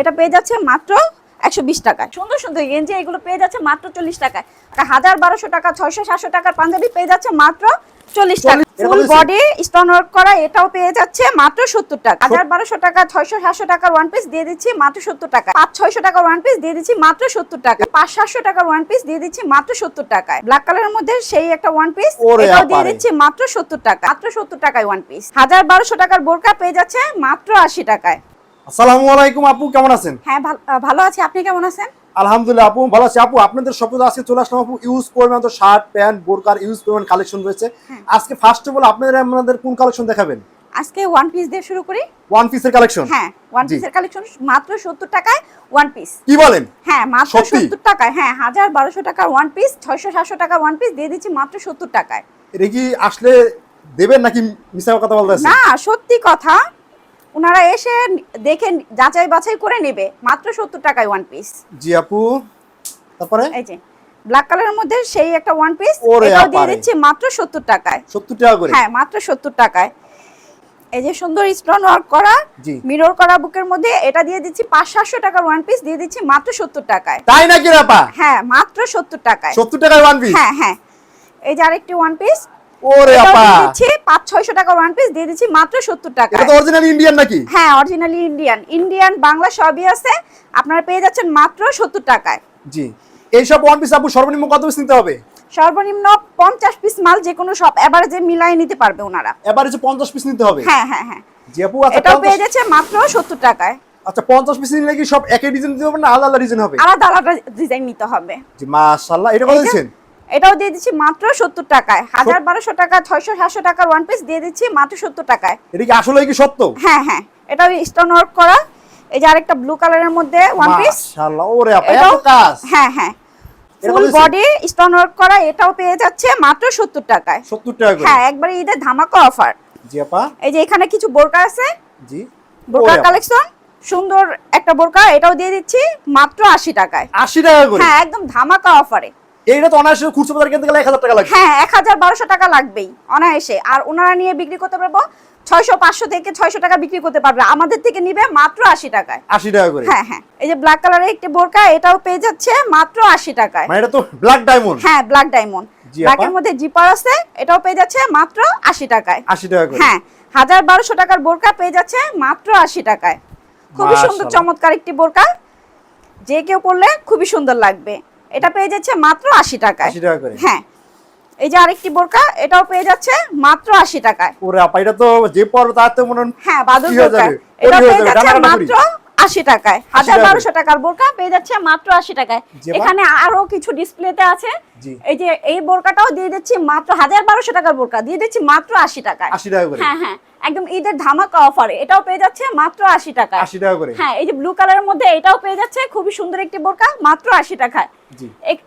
এটা পেয়ে যাচ্ছে মাত্র একশো বিশ টাকায়। সুন্দর সুন্দর গেঞ্জি এগুলো পেয়ে যাচ্ছে মাত্র চল্লিশ টাকায়। হাজার বারোশো টাকা ছয়শো সাতশো টাকার পাঞ্জাবি পেয়ে যাচ্ছে মাত্র চল্লিশ টাকা। ফুল বডি স্টোন ওয়ার্ক করা এটাও পেয়ে যাচ্ছে মাত্র সত্তর টাকা। হাজার বারোশো টাকা ছয়শো সাতশো টাকার ওয়ান পিস দিয়ে দিচ্ছি মাত্র সত্তর টাকা পাঁচ ছয়শো টাকার ওয়ান পিস দিয়ে দিচ্ছি মাত্র সত্তর টাকা পাঁচ সাতশো টাকার ওয়ান পিস দিয়ে দিচ্ছি মাত্র সত্তর টাকায়। ব্ল্যাক কালারের মধ্যে সেই একটা ওয়ান পিস এটাও দিয়ে দিচ্ছি মাত্র সত্তর টাকা মাত্র সত্তর টাকায় ওয়ান পিস হাজার বারোশো টাকার বোরকা পেয়ে যাচ্ছে মাত্র আশি টাকায়। আসসালামু আলাইকুম আপু কেমন আছেন? হ্যাঁ ভালো আছি। আপনি কেমন আছেন? আলহামদুলিল্লাহ আপু ভালো আছি। আপু আপনাদের সপোজ আজকে চলে আসলাম আপু ইউজ পরিমাণ তো শার্ট প্যান্ট বোরকার ইউজ পরিমাণ কালেকশন রয়েছে। হ্যাঁ। আজকে ফার্স্ট অফ অল আপনাদের আমাদের কোন কালেকশন দেখাবেন? আজকে ওয়ান পিস দিয়ে শুরু করি। ওয়ান পিসের কালেকশন হ্যাঁ ওয়ান পিসের কালেকশন মাত্র সত্তর টাকায় ওয়ান পিস কি বলেন? হ্যাঁ মাত্র সত্যি? সত্তর টাকায়। হ্যাঁ হাজার বারোশো টাকার ওয়ান পিস ছয়শো সাতশো টাকার ওয়ান পিস দিয়ে দিচ্ছি মাত্র সত্তর টাকায়। এটা কি আসলে দেবেন নাকি মিশা কথা বলতে আছেন না সত্যি কথা ওনারা এসে দেখে যাচাই বাছাই করে নেবে মাত্র সত্তর টাকায় ওয়ান পিস জি আপু তারপরে? এই যে ব্ল্যাক কালারের মধ্যে সেই একটা ওয়ান পিস এটাও দিয়ে দিচ্ছি মাত্র সত্তর টাকায়। সত্তর টাকা করে? হ্যাঁ মাত্র সত্তর টাকায়। এই যে সুন্দর স্টোন ওয়ার্ক করা। মিরর করা বুকের মধ্যে এটা দিয়ে দিচ্ছি পাঁচ সাতশো টাকার ওয়ান পিস দিয়ে দিচ্ছি মাত্র সত্তর টাকায়। তাই নাকি আপা? হ্যাঁ মাত্র সত্তর টাকায়। সত্তর টাকায় ওয়ান পিস হ্যাঁ হ্যাঁ। এই যে আরেকটি ওয়ান পিস ওরে আপা। দিচ্ছি পাঁচ ছয়শো টাকার ওয়ান পিস দিয়ে দিচ্ছি মাত্র সত্তর টাকা। এটা তো অরিজিনাল ইন্ডিয়ান নাকি? হ্যাঁ অরিজিনালি ইন্ডিয়ান ইন্ডিয়ান বাংলা সবই আছে। আপনারা পেয়ে যাচ্ছেন মাত্র সত্তর টাকায়। জি। এইসব ওয়ান পিস আপু সর্বনিম্ন কত পিস নিতে হবে? সর্বনিম্ন পঞ্চাশ পিস মাল যে কোনো সব এভারেজে নিতে পারবে ওনারা। এবার হচ্ছে পঞ্চাশ পিস নিতে হবে? হ্যাঁ হ্যাঁ হ্যাঁ। জি আপু আচ্ছা এটাও পেয়ে যাচ্ছে মাত্র সত্তর টাকায়। আচ্ছা পঞ্চাশ পিস নিলে কি সব একই ডিজাইন দিতে হবে না আলাদা আলাদা ডিজাইন হবে? আলাদা আলাদা ডিজাইন নিতে হবে। জি মাশাআল্লাহ এটা কত এই দিচ্ছেন? এটাও দিয়ে দিচ্ছি মাত্র সত্তর টাকায়। হাজার বারোশো টাকা ছয়শো সাতশো টাকার ওয়ান পিস দিয়ে দিচ্ছি মাত্র সত্তর টাকায়। এটা কি আসলে কি সত্য? হ্যাঁ হ্যাঁ। এটাও স্টোন ওয়ার্ক করা। এই যে আরেকটা ব্লু কালারের মধ্যে ওয়ান পিস মাশাআল্লাহ ওরে আপা এত কাজ। হ্যাঁ হ্যাঁ। ফুল বডি স্টোন ওয়ার্ক করা এটাও পেয়ে যাচ্ছে মাত্র সত্তর টাকায়। 70 টাকা হ্যাঁ একবারে ঈদের ধামাকা অফার জি আপা। এই যে এখানে কিছু বোরকা আছে। জি। বোরকা কালেকশন সুন্দর একটা বোরকা এটাও দিয়ে দিচ্ছি মাত্র আশি টাকায়। 80 টাকা করে? হ্যাঁ একদম ধামাকা অফারে এইটা তো অনায়াসে খুচরো বাজার কিনতে গেলে 1000 টাকা লাগে হ্যাঁ এক হাজার বারোশো টাকা লাগবেই অনায়াসে। আর ওনারা নিয়ে বিক্রি করতে পারব থেকে ছয়শো টাকা বিক্রি করতে পারবে। আমাদের থেকে নিবে মাত্র আশি টাকায়। 80 টাকা করে? হ্যাঁ হ্যাঁ। এই যে ব্ল্যাক কালারের একটি বোরকা এটাও পেয়ে যাচ্ছে মাত্র আশি টাকায়। মানে এটা তো ব্ল্যাক ডায়মন্ড হ্যাঁ ব্ল্যাক ডায়মন্ড ব্ল্যাকের মধ্যে জিপার আছে এটাও পেয়ে যাচ্ছে মাত্র আশি টাকায়। 80 টাকা করে? হ্যাঁ হাজার বারোশো টাকার বোরকা পেয়ে যাচ্ছে মাত্র আশি টাকায়। খুবই সুন্দর চমৎকার একটি বোরকা। যে কেউ পরলে খুবই সুন্দর লাগবে। এটা পেয়ে যাচ্ছে মাত্র আশি টাকায়। 80 টাকা করে। হ্যাঁ। এই যে আরেকটি বোরকা এটাও পেয়ে যাচ্ছে মাত্র আশি টাকায়। ওরে আপা এটা তো যে পর তার তো মনে হ্যাঁ বাদল বোরকা। এটা পেয়ে যাচ্ছে মাত্র আশি টাকায়। হাজার টাকা। বারোশো টাকার বোরকা পেয়ে যাচ্ছে মাত্র আশি টাকায়। এখানে আরও কিছু ডিসপ্লেতে আছে। এই যে এই বোরকাটাও দিয়ে দিচ্ছি মাত্র হাজার বারোশো টাকার বোরকা। দিয়ে দিচ্ছি মাত্র আশি টাকায়। 80 টাকা করে। হ্যাঁ হ্যাঁ। একদম ঈদের ধামাকা অফারে এটাও পেয়ে যাচ্ছে মাত্র আশি টাকায়। 80 টাকা করে। হ্যাঁ এই যে ব্লু কালারের মধ্যে এটাও পেয়ে যাচ্ছে। খুবই সুন্দর একটি বোরকা মাত্র আশি টাকায়।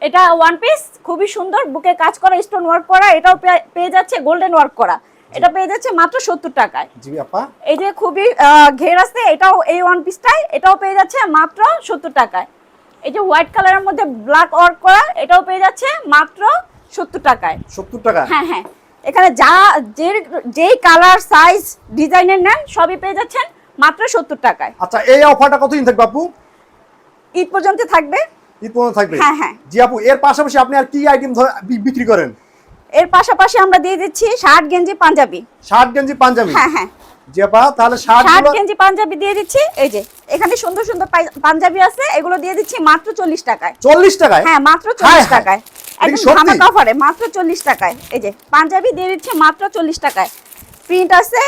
এটা ওয়ান পিস খুবই সুন্দর। বুকে কাজ করা স্টোন ওয়ার্ক করা এটাও পেয়ে যাচ্ছে গোল্ডেন ওয়ার্ক করা। এটা পেয়ে যাচ্ছে মাত্র সত্তর টাকায়। জি আপা। এই যে খুবই ঘের আছে এটাও এই ওয়ান পিসটাই এটাও পেয়ে যাচ্ছে মাত্র সত্তর টাকায়। এই যে হোয়াইট কালারের মধ্যে ব্ল্যাক ওয়ার্ক করা এটাও পেয়ে যাচ্ছে মাত্র সত্তর টাকায়। 70 টাকা? হ্যাঁ হ্যাঁ। এখানে যা যে যেই কালার সাইজ ডিজাইনের নেন সবই পেয়ে যাচ্ছেন মাত্র সত্তর টাকায়। আচ্ছা এই অফারটা কতদিন থাকবে আপু? ঈদ পর্যন্ত থাকবে। ঈদ পর্যন্ত থাকবে? হ্যাঁ, হ্যাঁ। জি আপু এর পাশাপাশি আপনি আর কি আইটেম বিক্রি করেন? এর পাশাপাশি আমরা দিয়ে দিচ্ছি শার্ট গেঞ্জি পাঞ্জাবি। শার্ট গেঞ্জি পাঞ্জাবি? হ্যাঁ হ্যাঁ। জি আপা তাহলে শার্ট গেঞ্জি পাঞ্জাবি দিয়ে দিচ্ছি। এই যে এখানে সুন্দর সুন্দর পাঞ্জাবি আছে এগুলো দিয়ে দিচ্ছি মাত্র চল্লিশ টাকায়। চল্লিশ টাকায়? হ্যাঁ মাত্র হায় চল্লিশ হায়। টাকায়। একদম ধামাকা অফারে মাত্র চল্লিশ টাকায়। এই যে পাঞ্জাবি দিয়ে দিচ্ছে মাত্র চল্লিশ টাকায়। প্রিন্ট আছে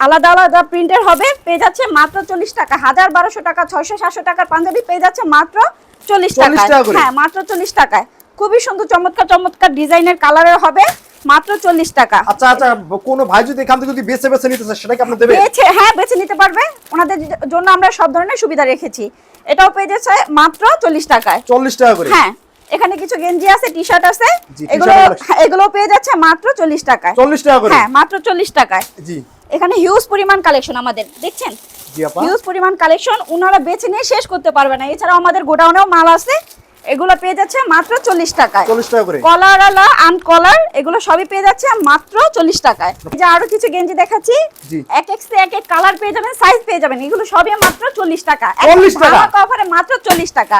আলাদা আলাদা প্রিন্টের হবে পেয়ে যাচ্ছে মাত্র চল্লিশ টাকা হাজার বারোশো টাকা ছয়শো সাতশো টাকার পাঞ্জাবি পেয়ে যাচ্ছে মাত্র চল্লিশ 40 টাকায়। টাকা হ্যাঁ মাত্র চল্লিশ টাকায়। খুবই সুন্দর চমৎকার চমৎকার ডিজাইনের কালারের হবে মাত্র চল্লিশ টাকা। আচ্ছা আচ্ছা কোনো ভাই যদি এখান থেকে যদি বেছে বেছে নিতে চায় সেটা কি আপনি দেবেন? বেছে হ্যাঁ বেছে নিতে পারবে। ওনাদের জন্য আমরা সব ধরনের সুবিধা রেখেছি। এটাও পেয়ে যাচ্ছে মাত্র চল্লিশ টাকায়। চল্লিশ টাকা করে? হ্যাঁ এখানে কিছু গেঞ্জি আছে টি শার্ট আছে এগুলো। হ্যাঁ, এগুলো পেয়ে যাচ্ছে মাত্র চল্লিশ টাকায়। চল্লিশ টাকা করে? হ্যাঁ মাত্র চল্লিশ টাকায়। জি। এখানে হিউজ পরিমাণ কালেকশন আমাদের দেখছেন? জি আপা। হিউজ পরিমাণ কালেকশন ওনারা বেছে নিয়ে শেষ করতে পারবে না। এছাড়াও আমাদের গোডাউনেও মাল আছে। এগুলো পেয়ে যাচ্ছে মাত্র চল্লিশ টাকায়। চল্লিশ টাকা করে। কলার আলা আনকলার এগুলো সবই পেয়ে যাচ্ছে মাত্র চল্লিশ টাকায়। যে আরও কিছু গেঞ্জি দেখাচ্ছি। এক এক এক এক কালার পেয়ে যাবেন সাইজ পেয়ে যাবেন। এগুলো সবই মাত্র চল্লিশ টাকা। 40 টাকা? অফারে মাত্র চল্লিশ টাকা।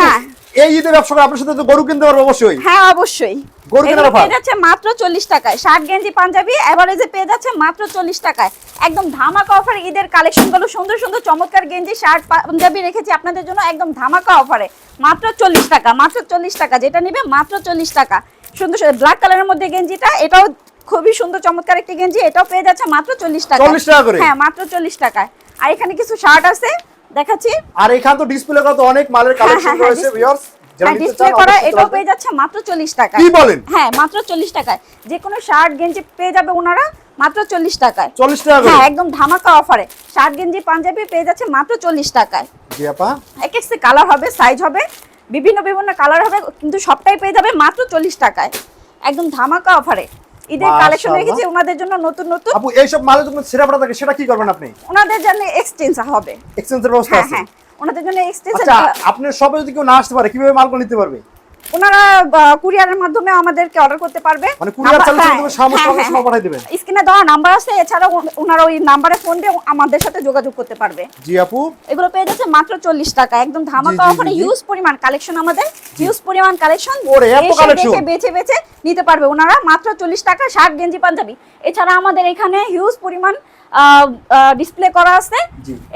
হ্যাঁ। এই ঈদের ব্যবসা আপনার সাথে তো গরু কিনতে পারব অবশ্যই। হ্যাঁ অবশ্যই। গরু কেনার এগুলো পেয়ে যাচ্ছে মাত্র চল্লিশ টাকায়। শার্ট গেঞ্জি পাঞ্জাবি এভারেজে পেয়ে যাচ্ছে মাত্র চল্লিশ টাকায়। একদম ধামাকা অফারে ঈদের কালেকশনগুলো সুন্দর সুন্দর চমৎকার গেঞ্জি শার্ট পাঞ্জাবি রেখেছি আপনাদের জন্য একদম ধামাকা অফারে মাত্র চল্লিশ টাকা মাত্র চল্লিশ টাকা যেটা নিবে মাত্র চল্লিশ টাকা। সুন্দর সুন্দর ব্ল্যাক কালারের মধ্যে গেঞ্জিটা এটাও খুবই সুন্দর চমৎকার একটি গেঞ্জি এটাও পেয়ে যাচ্ছে মাত্র চল্লিশ টাকা। 40 টাকা করে? হ্যাঁ মাত্র চল্লিশ টাকায়। আর এখানে কিছু শার্ট আছে দেখাচ্ছি। আর এখান তো ডিসপ্লে করা তো অনেক মালের কালেকশন হ্যাঁ, হ্যাঁ, রয়েছে ভিউয়ার্স হ্যাঁ ডিসপ্লে করা এটাও পেয়ে যাচ্ছে মাত্র চল্লিশ টাকা কি বলেন? হ্যাঁ মাত্র চল্লিশ টাকায়। যে কোনো শার্ট গেঞ্জি পেয়ে যাবে ওনারা মাত্র চল্লিশ টাকায়। চল্লিশ টাকা হ্যাঁ একদম ধামাকা অফারে শার্ট গেঞ্জি পাঞ্জাবি পেয়ে যাচ্ছে মাত্র চল্লিশ টাকায়। জি আপা। এক এক কালার হবে সাইজ হবে বিভিন্ন বিভিন্ন কালার হবে কিন্তু সবটাই পেয়ে যাবে মাত্র চল্লিশ টাকায়। একদম ধামাকা অফারে ঈদের কালেকশন। রেখেছি ওনাদের জন্য নতুন নতুন। আপু এইসব মালের যখন ছেঁড়া ফাটা থাকে সেটা কি করবেন আপনি? ওনাদের জন্য এক্সচেঞ্জ হবে। এক্সচেঞ্জের ব্যবস্থা হ্যাঁ আছে। হ্যাঁ ওনাদের জন্য এক্সচেঞ্জ আচ্ছা আপনার শপে যদি কেউ না আসতে পারে কীভাবে মালগুলো নিতে পারবে? ওনারা কুরিয়ারের মাধ্যমে আমাদেরকে অর্ডার করতে পারবে। মানে কুরিয়ার নাম্বার- চালিয়ে হ্যাঁ, তুমি সমস্ত হ্যাঁ, হ্যাঁ, দিবেন। স্ক্রিনে দেওয়া নাম্বার আছে এছাড়াও ওন- ওনারা ওই নাম্বারে ফোন দিয়ে আমাদের সাথে যোগাযোগ করতে পারবে। জি আপু। এগুলো পেয়ে যাচ্ছে মাত্র চল্লিশ টাকা। একদম ধামাকা অফারে হিউজ পরিমাণ কালেকশন আমাদের। হিউজ পরিমাণ কালেকশন ওরে, এত? দেখে বেছে বেছে নিতে পারবে। ওনারা মাত্র চল্লিশ টাকা শার্ট গেঞ্জি পাঞ্জাবি। এছাড়া আমাদের এখানে হিউজ পরিমাণ ডিসপ্লে করা আছে।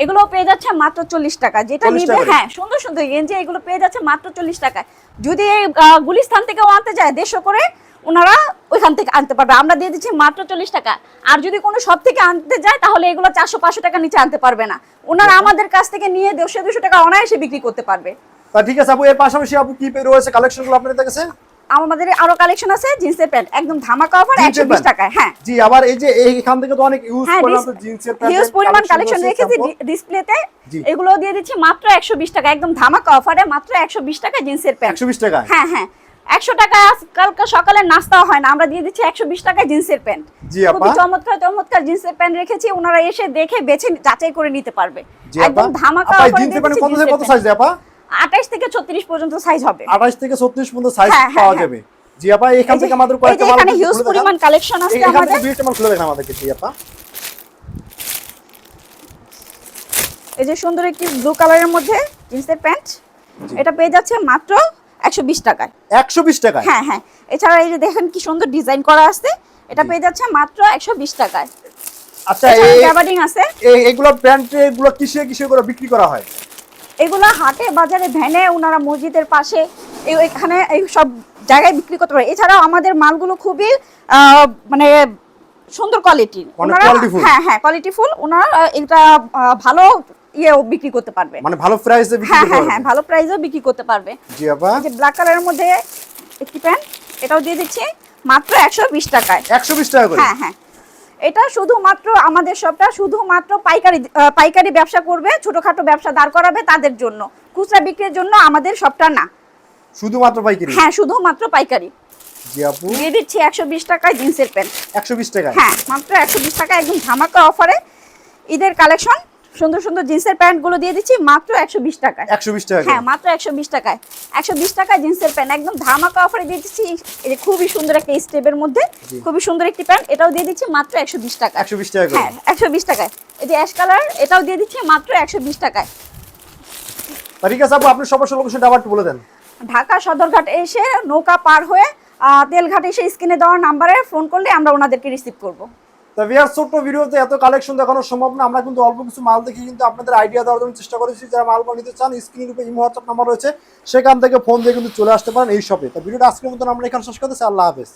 এগুলো পেয়ে যাচ্ছে মাত্র চল্লিশ টাকা। যেটা নিবে হ্যাঁ সুন্দর সুন্দর গেঞ্জি এগুলো পেয়ে যাচ্ছে মাত্র চল্লিশ টাকায়। যদি আহ, গুলিস্তান থেকেও আনতে যায় দেড়শো করে ওনারা ওইখান থেকে আনতে পারবে। আমরা দিয়ে দিচ্ছি মাত্র চল্লিশ টাকা। আর যদি কোনো সব থেকে আনতে যায় তাহলে এগুলো চারশো পাঁচশো টাকা নিচে আনতে পারবে না। ওনারা আমাদের কাছ থেকে নিয়ে দেড়শো দুশো টাকা অনায়াসে বিক্রি করতে পারবে। তা ঠিক আছে আপু এর পাশাপাশি আপু কি রয়েছে কালেকশনগুলো আপনাদের কাছে? আমাদের আরও কালেকশন আছে জিন্সের প্যান্ট একদম ধামাকা অফার জিন্সের একশো বিশ প্যান্ট? টাকায় হ্যাঁ। জি আবার এই যে এই- এখান থেকে তো অনেক ইউজ হ্যাঁ করলাম তো জিন্সের প্যান্ট হিউজ পরিমাণ কালেকশন রেখেছি ডিসপ্লেতে এগুলো দিয়ে দিচ্ছি মাত্র একশো বিশ টাকা একদম ধামাকা অফারে মাত্র একশো বিশ টাকা জিন্সের প্যান্ট। একশো বিশ টাকা হ্যাঁ হ্যাঁ। একশো টাকা কালকে সকালে নাস্তা হয় না আমরা দিয়ে দিচ্ছি একশো বিশ টাকায় জিন্সের প্যান্ট। জি আপা। খুবই চমৎকার চমৎকার জিন্সের প্যান্ট রেখেছি ওনারা এসে দেখে বেছে যাচাই করে নিতে পারবে। একদম ধামাকা আপা জিন্সের প্যান্ট কত থেকে কত সাইজ আপা? আঠাইশ থেকে ছত্রিশ পর্যন্ত সাইজ হবে। আঠাশ থেকে ছত্রিশ পর্যন্ত সাইজ হ্যাঁ, হ্যাঁ, পাওয়া হ্যাঁ। যাবে। জি আপা এখান থেকে আমাদের কয়েকটা মাল এখানে হিউজ পরিমাণ কালেকশন আছে এই- এখান আমাদের। থেকে দুইটা মাল খুলে দেখেন আমাদেরকে জি আপা এই যে সুন্দর একটি ব্লু কালারের মধ্যে জিন্সের প্যান্ট এটা পেয়ে যাচ্ছে মাত্র একশো বিশ টাকায়। একশো বিশ টাকা হ্যাঁ হ্যাঁ। এছাড়া এই যে দেখেন কি সুন্দর ডিজাইন করা আছে। এটা পেয়ে যাচ্ছে মাত্র একশো বিশ টাকায়। আচ্ছা এই আছে। এই- এগুলো প্যান্ট এগুলো কিসে কিসে করে বিক্রি করা হয়? এগুলো হাটে বাজারে ভ্যানে ওনারা মসজিদের পাশে এখানে এই সব জায়গায় বিক্রি করতে পারে। এছাড়াও আমাদের মালগুলো খুবই মানে সুন্দর কোয়ালিটির অনেক ওনারা হ্যাঁ হ্যাঁ কোয়ালিটি ফুল ওনারা এটা ভালো ইয়েও বিক্রি করতে পারবে। মানে ভালো প্রাইসে বিক্রি হ্যাঁ হ্যাঁ হ্যাঁ ভালো বিক্রি করতে পারবে। জি আপা। যে ব্ল্যাক কালারের মধ্যে একটি প্যান্ট এটাও দিয়ে দিচ্ছি। মাত্র একশো বিশ টাকায়। একশো বিশ টাকা করে? হ্যাঁ হ্যাঁ। এটা শুধুমাত্র আমাদের সবটা শুধুমাত্র পাইকারি পাইকারি ব্যবসা করবে ছোটখাটো ব্যবসা দাঁড় করাবে তাদের জন্য। খুচরা বিক্রির জন্য আমাদের সবটা না। শুধুমাত্র পাইকারি? হ্যাঁ শুধুমাত্র পাইকারি। জি আপু। দিয়ে দিচ্ছি একশো বিশ টাকায় জিন্সের প্যান্ট। একশো বিশ টাকা হ্যাঁ মাত্র একশো বিশ টাকা একদম ধামাকা অফারে ঈদের কালেকশন সুন্দর সুন্দর জিন্সের প্যান্টগুলো দিয়ে দিচ্ছি মাত্র একশো বিশ টাকায়। একশো বিশ টাকা হ্যাঁ মাত্র একশো বিশ টাকায়। একশো বিশ টাকায় জিন্সের প্যান্ট একদম ধামাকা অফারে দিয়ে দিচ্ছি। এই যে খুবই সুন্দর একটা স্টেপের মধ্যে খুবই সুন্দর একটি প্যান্ট এটাও দিয়ে দিচ্ছি মাত্র একশো বিশ টাকা একশো বিশ টাকা হ্যাঁ একশো বিশ টাকায়। এই যে অ্যাশ কালার এটাও দিয়ে দিচ্ছি মাত্র একশো বিশ টাকায়। ঠিক আছে আপু আপনি সবার লোকেশনটা আবার একটু বলে দেন। ঢাকা সদরঘাট এসে নৌকা পার হয়ে তেলঘাট এসে স্ক্রিনে দেওয়া নাম্বারে ফোন করলে আমরা ওনাদেরকে রিসিভ করব। তা ভিয়ার ছোট্ট ভিডিওতে এত কালেকশন দেখানো সম্ভব না। আমরা কিন্তু অল্প কিছু মাল দেখে কিন্তু আপনাদের আইডিয়া দেওয়ার জন্য চেষ্টা করেছি। যারা মালগুলো নিতে চান স্ক্রিনের উপরে ইমো হোয়াটসঅ্যাপ নাম্বার রয়েছে, সেখান থেকে ফোন দিয়ে কিন্তু চলে আসতে পারেন এই শপে তা ভিডিওটা আজকের মতন আমরা এখানে শেষ করতেছি। আল্লাহ হাফেজ।